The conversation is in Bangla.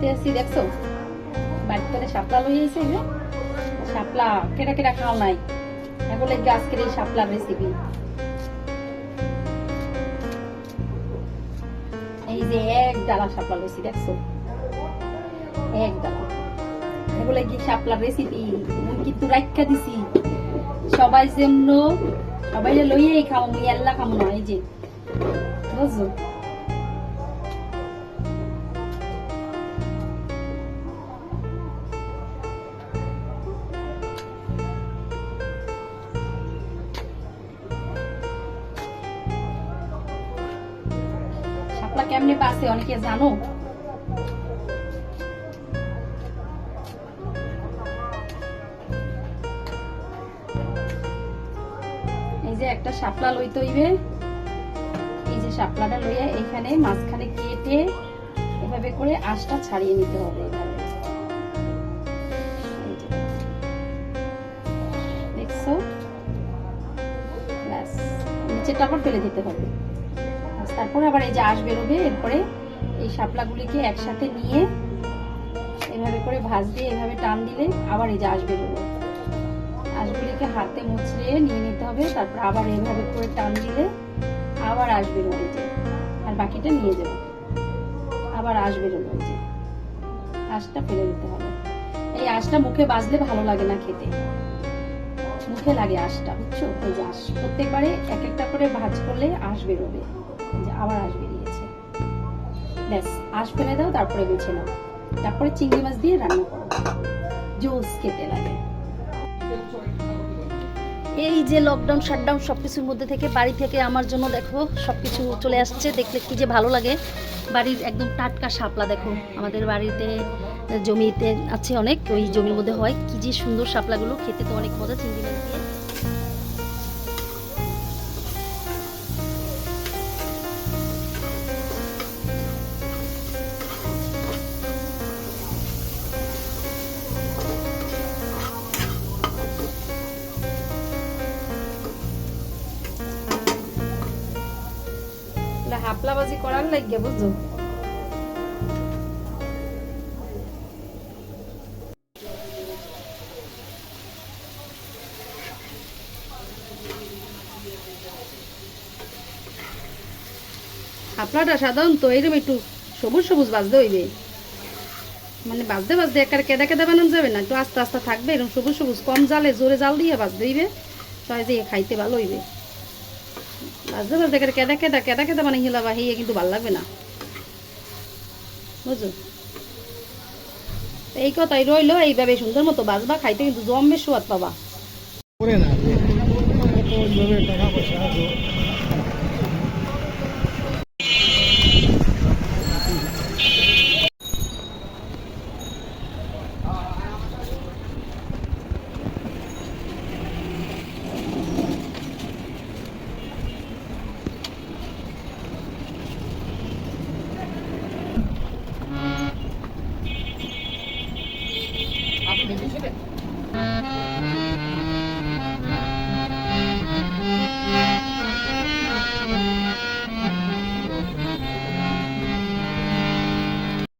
বাঁচতে আসছি, দেখছ? বাড়ির তোরে শাপলা লই আইছে যে, শাপলা কেটা কেটা খাও নাই। এগুলো গাছ কেটে শাপলার রেসিপি এই যে এক ডালা শাপলা লইছি, দেখছ? এক ডালা। এগুলো কি শাপলার রেসিপি কিন্তু রাখা দিছি। সবাই জন্য সবাই লইয়াই খাও মুই আল্লাহ খামো না, এই যে। বুঝছ? শাপলা কেমনে পাছে অনেকে জানো? এই যে একটা শাপলা লইতে হইবে। এই যে শাপলাটা লইয়া এখানে মাঝখানে কেটে এভাবে করে আঁশটা ছাড়িয়ে নিতে হবে এভাবে। দেখছ? ব্যাস। ফেলে দিতে হবে। তারপরে আবার এই যে আঁশ বেরোবে, এরপরে এই শাপলাগুলিকে একসাথে নিয়ে এভাবে করে ভাঁজ দিয়ে এভাবে টান দিলে আবার এই যে আঁশ বেরোবে। আঁশগুলিকে হাতে মুচড়িয়ে নিয়ে নিতে হবে, তারপর আবার এইভাবে করে টান দিলে আবার আঁশ বেরোবে যে। আর বাকিটা নিয়ে যাবে। আবার আঁশ বেরোবে যে। আঁশটা ফেলে দিতে হবে। এই আঁশটা মুখে বাজলে ভালো লাগে না খেতে। মুখে লাগে আঁশটা, বুঝছ? এই যে আঁশ প্রত্যেকবারে এক একটা করে ভাজ করলে আঁশ বেরোবে। আবার আঁশ বেরিয়েছে। ব্যাস, আঁশ ফেলে দাও, তারপরে বেছে নাও। তারপরে চিংড়ি মাছ দিয়ে রান্না করো। জুস খেতে লাগে। এই যে লকডাউন শাটডাউন সব কিছুর মধ্যে থেকে, বাড়ি থেকে আমার জন্য দেখো, সবকিছু চলে আসছে। দেখলে কি যে ভালো লাগে। বাড়ির একদম টাটকা শাপলা দেখো। আমাদের বাড়িতে, জমিতে আছে অনেক, ওই জমির মধ্যে হয়। কি যে সুন্দর শাপলাগুলো, খেতে তো অনেক মজা, চিংড়ি মাছ দিয়ে। এগুলা হাপলা বাজি করার লাগে, বুঝছ? হাপলাটা সাধারণত এরকম একটু সবুজ সবুজ বাজতে হইবে। মানে বাজতে বাজতে একার কেদা কেদা বানানো যাবে না, একটু আস্তে আস্তে থাকবে, এরকম সবুজ সবুজ কম জালে, জোরে জাল দিয়ে বাজতে হইবে সবাই দিয়ে খাইতে ভালো হইবে। বাজতে একার কেদা কেদা কেদা কেদা মানে হিলা বা হিয়ে কিন্তু ভালো লাগবে না। বুঝো এই কথাই রইল এইভাবে সুন্দর মতো বাজবা খাইতে কিন্তু জমবে সুয়াদ পাবা। করে না। 20分。